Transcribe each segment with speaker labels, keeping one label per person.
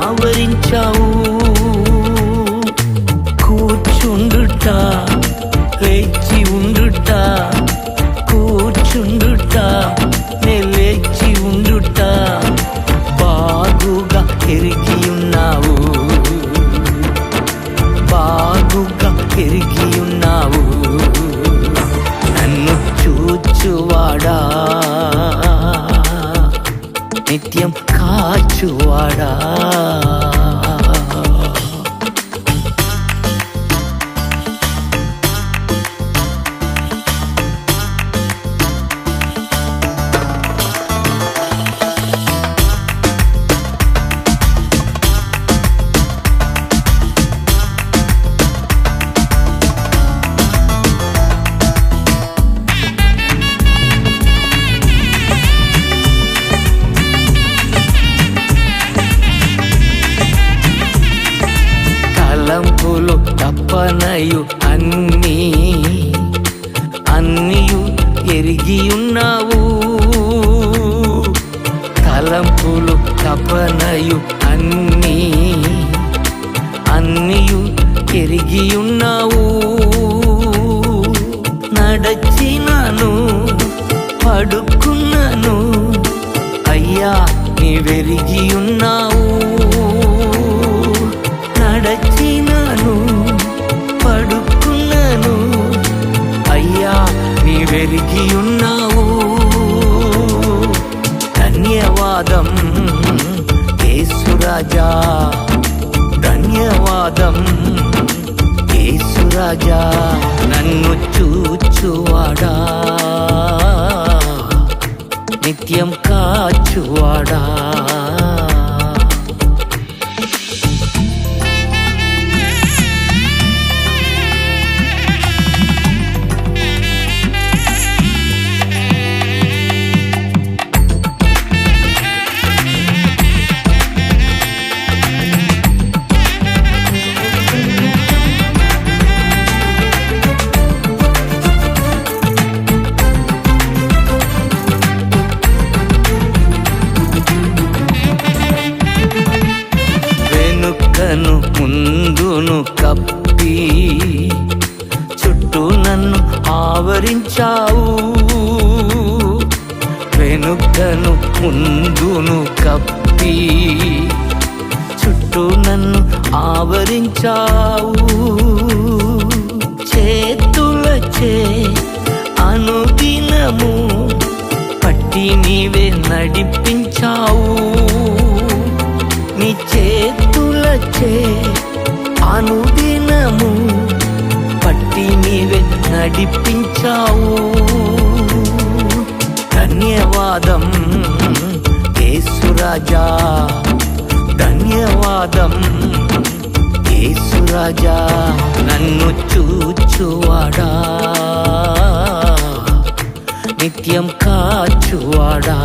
Speaker 1: ఆవరించావు. కూర్చుండుట లేచి ఉండుట కూర్చుండుట నే లేచి ఉండుట బాగుగా ఎరిగి ఉన్నావు. బాగుగా ఎరిగి ఉన్నావు. నన్ను చూచువాడా? నిత్యం కాచువాడా తప్పనయు అన్నీ అన్నీయు ఎరిగి ఉన్నావు తలంపులు తపనయు అన్నీ అన్నియు ఎరిగి ఉన్నావు నడచినాను పడుకున్నాను అయ్యా నీవెరిగి ఉన్నావు నీవెరిగి ఉన్నావు. ధన్యవాదం యేసురాజా ధన్యవాదం యేసురాజా నన్ను చూచువాడా. నిత్యం కాచువాడా. వెనుకను ముందును కప్పి చుట్టూ నన్ను ఆవరించావు. వెనుకను ముందును కప్పి చుట్టూ నన్ను ఆవరించావు. చేతులచే అనుదినము పట్టి నీవే నడిపి చేతులచే అనుదినము పట్టి నీవే నడిపించావు ధన్యవాదం యేసురాజా ధన్యవాదం యేసురాజా నన్ను చూచువాడా. నిత్యం కాచువాడా.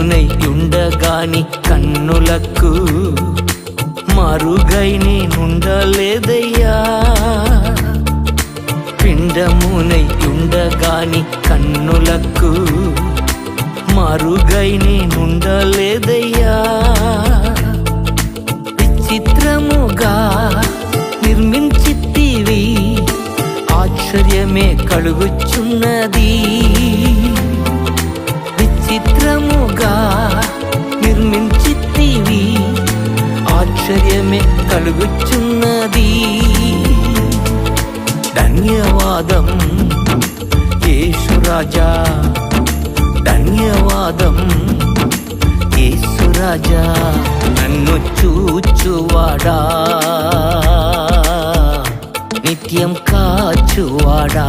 Speaker 1: పిండమునై ఉండగాని కన్నులకు మరుగై నేనుండలేదయ్యా. పిండమునై ఉండగాని కన్నులకు మరుగై నేనుండలేదయ్యా. విచిత్రముగా నిర్మించితివి ఆశ్చర్యమే కలుగుచున్నది. విచిత్రముగా నిర్మించితివి. ఆశ్చర్యమే కలుగుచున్నది. ధన్యవాదం యేసురాజా ధన్యవాదం యేసురాజా నన్ను చూచువాడా. నిత్యం కాచువాడా.